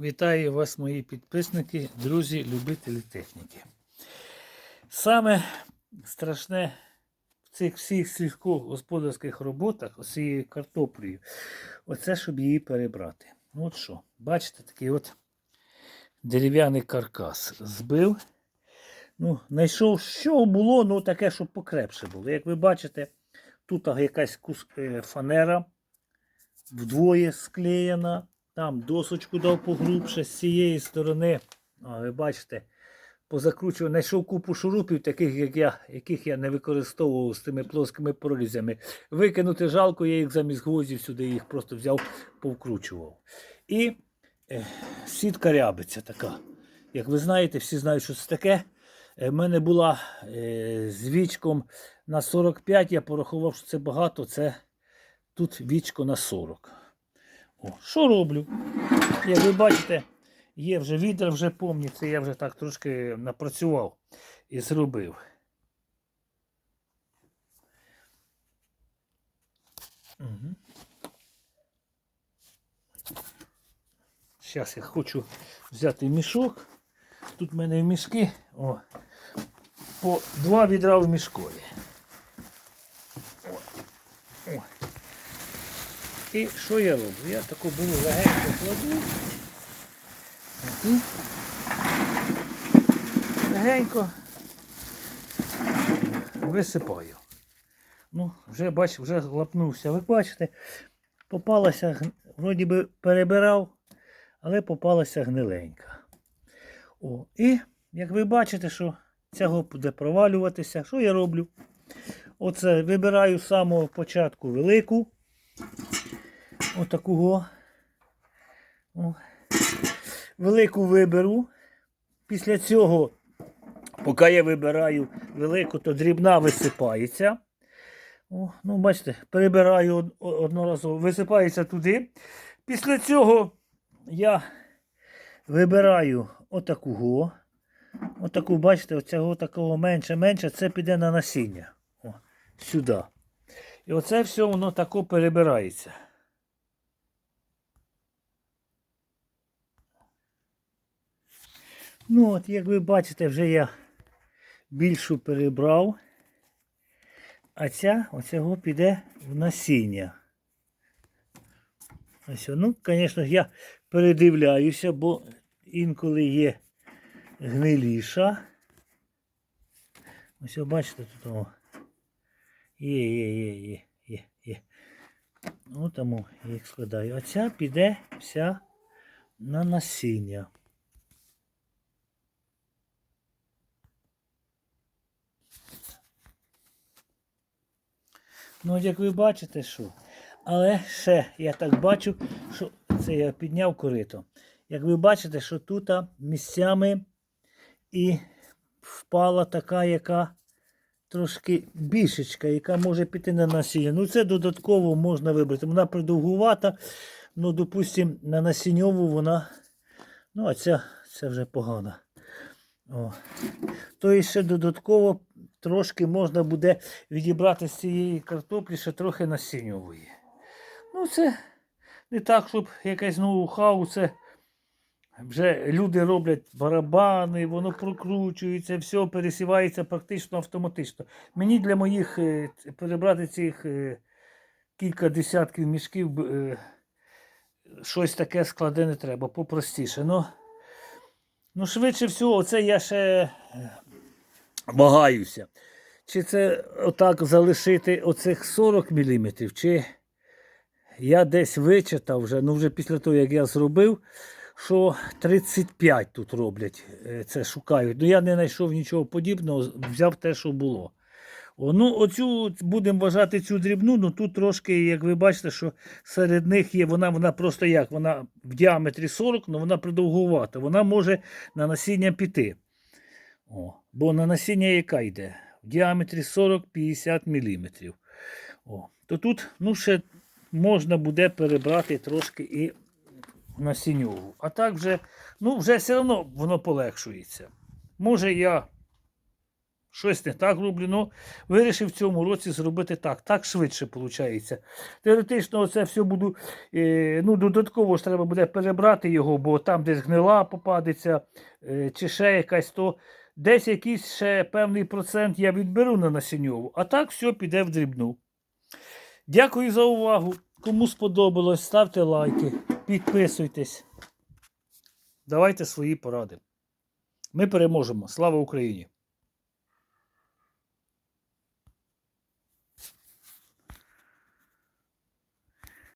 Вітаю вас, мої підписники, друзі, любителі техніки. Саме страшне в цих всіх сільськогосподарських роботах, ось цією картоплею, оце, щоб її перебрати. От що, бачите, такий от дерев'яний каркас збив. Ну, знайшов, що було, ну таке, щоб покрепше було. Як ви бачите, тут якась е, фанера вдвоє склеєна. Там досочку дав погрубше з цієї сторони. А, ви бачите, позакручував, знайшов купу шурупів, таких, як я, яких я не використовував з тими плоскими прорізями. Викинути жалко, я їх замість гвоздів сюди їх просто взяв, повкручував. І е, сітка рябиця така. Як ви знаєте, всі знають, що це таке. У мене була е, з вічком на 45, я порахував, що це багато, це тут вічко на 40. О, що роблю? Як ви бачите, є вже відер, вже помні, це я вже так трошки напрацював і зробив. Угу. Зараз я хочу взяти мішок. Тут в мене мішки о, по два відра в мішкові. О, о. І що я роблю? Я таку було легенько кладу. І легенько висипаю. Ну, вже бачу, вже лапнувся. Ви бачите, попалася, вроді би перебирав, але попалася гниленька. О, і як ви бачите, що цього буде провалюватися, що я роблю? Оце вибираю з самого початку велику. Отакого. О. Велику виберу. Після цього, поки я вибираю велику, то дрібна висипається. О, ну, бачите, перебираю одноразово, висипається туди. Після цього я вибираю отакого. Отаку, бачите, оцього такого менше, менше, це піде на насіння. О, сюди. І оце все воно тако перебирається. Ну от, як ви бачите, вже я більшу перебрав. А ця оцього піде в насіння. Ось, ну, звісно, я передивляюся, бо інколи є гниліша. Ось, бачите, тут о. Є, є, є, є, є, є. Ну, тому я їх складаю. А ця піде вся на насіння. Ну, як ви бачите, що. Але ще я так бачу, що це я підняв корито. Як ви бачите, що тут місцями і впала така, яка трошки більшечка, яка може піти на насіння. Ну, це додатково можна вибрати. Вона придовгувата, ну, допустимо, на насінньову вона. Ну, а ця, це вже погана. О. То і ще додатково трошки можна буде відібрати з цієї картоплі ще трохи насінньової. Ну, це не так, щоб якесь ноу-хау, це вже люди роблять барабани, воно прокручується, все пересівається практично автоматично. Мені для моїх е, перебрати цих е, кілька десятків мішків е, щось таке складе не треба, попростіше. Ну, ну швидше всього, це я ще вагаюся. Чи це отак залишити оцих 40 мм, чи я десь вичитав вже, ну вже після того, як я зробив, що 35 тут роблять, е, це шукають. Ну я не знайшов нічого подібного, взяв те, що було. О, ну, оцю будемо вважати цю дрібну, ну тут трошки, як ви бачите, що серед них є, вона, вона просто як, вона в діаметрі 40, але вона придовгувата. Вона може на насіння піти. О, бо на насіння яка йде? В діаметрі 40-50 мм. О, то тут ну, ще можна буде перебрати трошки і насінньову. А так вже, ну, вже все одно воно полегшується. Може я Щось не так роблю, ну вирішив в цьому році зробити так. Так швидше виходить. Теоретично це все буду. Е, ну, додатково ж треба буде перебрати його, бо там десь гнила попадеться, е, чи ще якась то. Десь якийсь ще певний процент я відберу на насіньову, а так все піде в дрібну. Дякую за увагу. Кому сподобалось, ставте лайки, підписуйтесь. Давайте свої поради. Ми переможемо. Слава Україні!